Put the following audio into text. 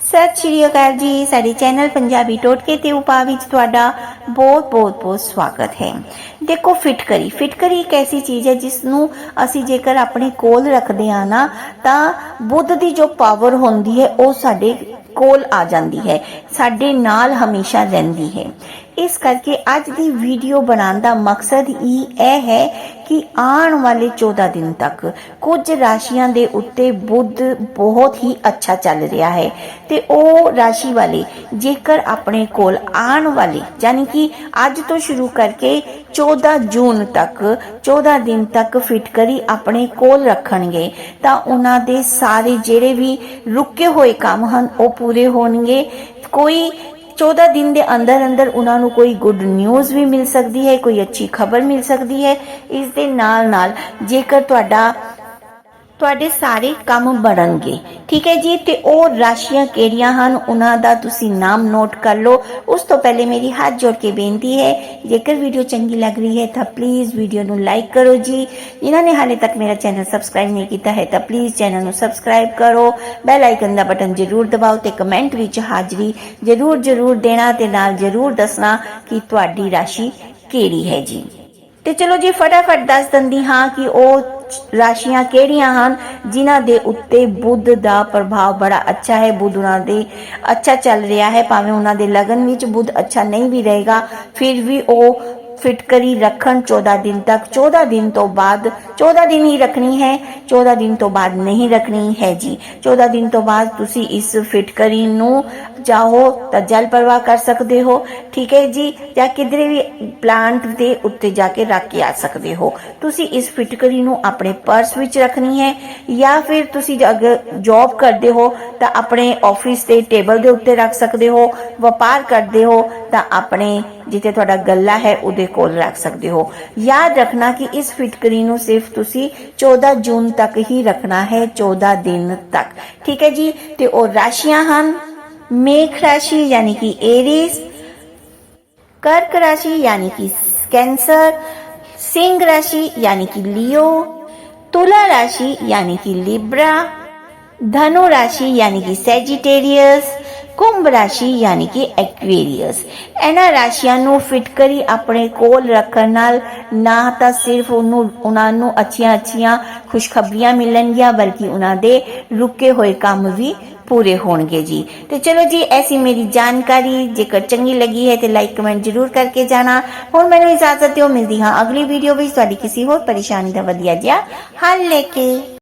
ਸਤਿ ਸ਼੍ਰੀ ਅਕਾਲ ਜੀ, ਸਾਡੇ ਚੈਨਲ ਪੰਜਾਬੀ ਟੋਟਕੇ ਤੇ ਉਪਾ ਵਿੱਚ ਤੁਹਾਡਾ ਬਹੁਤ ਬਹੁਤ ਬਹੁਤ ਸਵਾਗਤ ਹੈ। ਦੇਖੋ ਫਿਟਕਰੀ ਫਿਟਕਰੀ ਇੱਕ ਐਸੀ ਚੀਜ਼ ਹੈ ਜਿਸ ਨੂੰ ਅਸੀਂ ਜੇਕਰ ਆਪਣੇ ਕੋਲ ਰੱਖਦੇ ਹਾਂ ਨਾ, ਤਾਂ ਬੁੱਧ ਦੀ ਜੋ ਪਾਵਰ ਹੁੰਦੀ ਹੈ, ਉਹ ਸਾਡੇ ਕੋਲ ਆ ਜਾਂਦੀ ਹੈ। ਸਾਡੇ ਨਾਲ ਹਮੇਸ਼ਾ ਰਹਿੰਦੀ ਹੈ। ਇਸ ਕਰਕੇ ਅੱਜ ਦੀ ਵੀਡੀਓ ਬਣਾਉਣ ਦਾ ਮਕਸਦ ਹੀ ਇਹ ਹੈ ਕਿ ਆਉਣ ਵਾਲੇ 14 ਦਿਨ ਤੱਕ ਕੁਝ ਰਾਸ਼ੀਆਂ ਦੇ ਉੱਤੇ ਬੁੱਧ ਬਹੁਤ ਹੀ ਅੱਛਾ ਚੱਲ ਰਿਹਾ ਹੈ। ਤੇ ਉਹ ਰਾਸ਼ੀ ਵਾਲੇ ਜੇਕਰ ਆਪਣੇ ਕੋਲ ਆਉਣ ਵਾਲੇ, ਯਾਨੀ ਕਿ ਅੱਜ ਤੋਂ ਸ਼ੁਰੂ ਕਰਕੇ 14 ਜੂਨ ਤੱਕ 14 ਦਿਨ ਤੱਕ ਫਿਟਕਰੀ ਆਪਣੇ ਕੋਲ ਰੱਖਣਗੇ, ਤਾਂ ਉਹਨਾਂ ਦੇ ਸਾਰੇ ਜਿਹੜੇ ਵੀ ਰੁਕੇ ਹੋਏ ਕੰਮ ਹਨ, ਉਹ ਪੂਰੇ ਹੋਣਗੇ। ਕੋਈ 14 ਦਿਨ ਦੇ ਅੰਦਰ ਅੰਦਰ ਉਹਨਾਂ ਨੂੰ ਕੋਈ ਗੁੱਡ ਨਿਊਜ਼ ਵੀ ਮਿਲ ਸਕਦੀ ਹੈ, ਕੋਈ ਅੱਛੀ ਖਬਰ ਮਿਲ ਸਕਦੀ ਹੈ। ਇਸ ਦੇ ਨਾਲ ਨਾਲ ਜੇਕਰ ਤੁਹਾਡਾ ਤੁਹਾਡੇ ਸਾਰੇ ਕੰਮ ਬਣਨਗੇ। ਠੀਕ ਹੈ ਜੀ? ਤੇ ਉਹ ਰਾਸ਼ੀਆਂ ਕਿਹੜੀਆਂ ਹਨ? ਉਹਨਾਂ ਦਾ ਤੁਸੀਂ ਨਾਮ ਨੋਟ ਕਰ ਲਓ। ਉਸ ਤੋਂ ਪਹਿਲੇ ਮੇਰੀ ਹੱਥ ਜੋੜ ਕੇ ਬੇਨਤੀ ਹੈ, ਜੇਕਰ ਵੀਡੀਓ ਚੰਗੀ ਲੱਗ ਰਹੀ ਹੈ ਤਾਂ ਪਲੀਜ਼ ਵੀਡੀਓ ਨੂੰ ਲਾਈਕ ਕਰੋ ਜੀ। ਜਿਨ੍ਹਾਂ ਨੇ ਹਾਲੇ ਤੱਕ ਮੇਰਾ ਚੈਨਲ ਸਬਸਕ੍ਰਾਈਬ ਨਹੀਂ ਕੀਤਾ ਹੈ ਤਾਂ ਪਲੀਜ਼ ਚੈਨਲ ਨੂੰ ਸਬਸਕ੍ਰਾਈਬ ਕਰੋ। ਬੈਲ ਆਈਕਨ ਦਾ ਬਟਨ ਜ਼ਰੂਰ ਦਬਾਓ ਤੇ ਕਮੈਂਟ ਵਿੱਚ ਹਾਜ਼ਰੀ ਜ਼ਰੂਰ ਜ਼ਰੂਰ ਦੇਣਾ ਤੇ ਨਾਲ ਜ਼ਰੂਰ ਦੱਸਣਾ ਕਿ ਤੁਹਾਡੀ ਰਾਸ਼ੀ ਕਿਹੜੀ ਹੈ ਜੀ। ਤੇ ਚਲੋ ਜੀ, ਫਟਾਫਟ ਦੱਸ ਦਿੰਦੀ ਹਾਂ ਕਿ ਉਹ ਰਾਸ਼ੀਆਂ ਕਿਹੜੀਆਂ ਹਨ? ਜਿਨ੍ਹਾਂ ਦੇ ਉੱਤੇ ਬੁੱਧ ਦਾ ਪ੍ਰਭਾਵ ਬੜਾ ਅੱਛਾ ਹੈ। ਬੁੱਧ ਉਹਨਾਂ ਦੇ ਅੱਛਾ ਚੱਲ ਰਿਹਾ ਹੈ। ਭਾਵੇਂ ਉਹਨਾਂ ਦੇ ਲਗਨ ਵਿੱਚ ਬੁੱਧ ਅੱਛਾ ਨਹੀਂ ਵੀ ਰਹੇਗਾ, ਫਿਰ ਵੀ ਉਹ ਫਿਟਕਰੀ ਰੱਖਣ। 14 ਦਿਨ ਤੱਕ 14 ਦਿਨ ਤੋਂ ਬਾਅਦ 14 ਦਿਨ ਹੀ ਰੱਖਣੀ ਹੈ। 14 ਦਿਨ ਤੋਂ ਬਾਅਦ ਨਹੀਂ ਰੱਖਣੀ ਹੈ ਜੀ। 14 ਦਿਨ ਤੋਂ ਬਾਅਦ ਤੁਸੀਂ ਇਸ ਫਿਟਕਰੀ ਨੂੰ ਚਾਹੋ ਤਾਂ ਜਲ ਪ੍ਰਵਾਹ ਕਰ ਸਕਦੇ ਹੋ। ਠੀਕ ਹੈ ਜੀ? ਜਾਂ ਕਿਧਰੇ ਵੀ ਪਲਾਂਟ ਦੇ ਉੱਤੇ ਜਾ ਕੇ ਰੱਖ ਕੇ ਆ ਸਕਦੇ ਹੋ। ਤੁਸੀਂ ਇਸ ਫਿਟਕਰੀ ਨੂੰ ਆਪਣੇ ਪਰਸ ਵਿੱਚ ਰੱਖਣੀ ਹੈ। ਜਾਂ ਫਿਰ ਤੁਸੀਂ ਅਗਰ ਜੌਬ ਕਰਦੇ ਹੋ ਤਾਂ ਆਪਣੇ ਆਫਿਸ ਦੇ ਟੇਬਲ ਦੇ ਉੱਤੇ ਰੱਖ ਸਕਦੇ ਹੋ। ਵਪਾਰ ਕਰਦੇ ਹੋ ਤਾਂ ਆਪਣੇ ਜਿੱਥੇ ਤੁਹਾਡਾ ਗੱਲਾ ਹੈ ਉਹਦੇ ਕੋਲ ਰੱਖ ਸਕਦੇ ਹੋ ਯਾਦ ਰੱਖਣਾ ਕਿ ਇਸ ਫਿਟਕਰੀ ਨੂੰ ਸਿਰਫ ਤੁਸੀਂ 14 ਜੂਨ ਤੱਕ ਹੀ ਰੱਖਣਾ ਹੈ 14 ਦਿਨ ਤੱਕ ਠੀਕ ਹੈ ਜੀ ਤੇ ਉਹ ਰਾਸ਼ੀਆਂ ਹਨ ਮੇਖ ਰਾਸ਼ੀ ਯਾਨੀ ਕਿ ਏਰੀਸ कर्क राशि यानी कि कैंसर सिंह राशि यानी कि लियो तुला राशि यानी कि लिब्रा धनु राशि यानी कि सैजिटेरियस ਕੁੰਭ ਰਾਸ਼ੀ ਯਾਨੀ ਕਿ ਐਕਵੇਰੀਅਸ। ਇਹਨਾਂ ਰਾਸ਼ੀਆਂ ਨੂੰ ਫਿਟਕਰੀ ਆਪਣੇ ਕੋਲ ਰੱਖਣ ਨਾਲ ਨਾ ਤਾਂ ਸਿਰਫ ਉਹਨੂੰ, ਉਹਨਾਂ ਨੂੰ ਖੁਸ਼ਖਬਰੀਆਂ ਮਿਲਣਗੀਆਂ, ਬਲਕਿ ਉਹਨਾਂ ਦੇ ਰੁਕੇ ਹੋਏ ਕੰਮ ਵੀ ਪੂਰੇ ਹੋਣਗੇ ਜੀ। ਤੇ ਚਲੋ ਜੀ ਐਸੀ ਮੇਰੀ ਜਾਣਕਾਰੀ। ਜੇਕਰ ਚੰਗੀ ਲੱਗੀ ਹੈ ਤੇ ਲਾਈਕ ਕਮੈਂਟ ਜ਼ਰੂਰ ਕਰਕੇ ਜਾਣਾ। ਹੁਣ ਮੈਨੂੰ ਇਜਾਜ਼ਤ ਦਿਓ, ਮਿਲਦੀ ਹਾਂ ਅਗਲੀ ਵੀਡੀਓ ਵਿੱਚ। ਤੁਹਾਡੀ ਕਿਸੇ ਹੋਰ ਪਰੇਸ਼ਾਨੀ ਦਾ ਵਧੀਆ ਜਿਹਾ ਹੱਲ ਲੈ ਕੇ।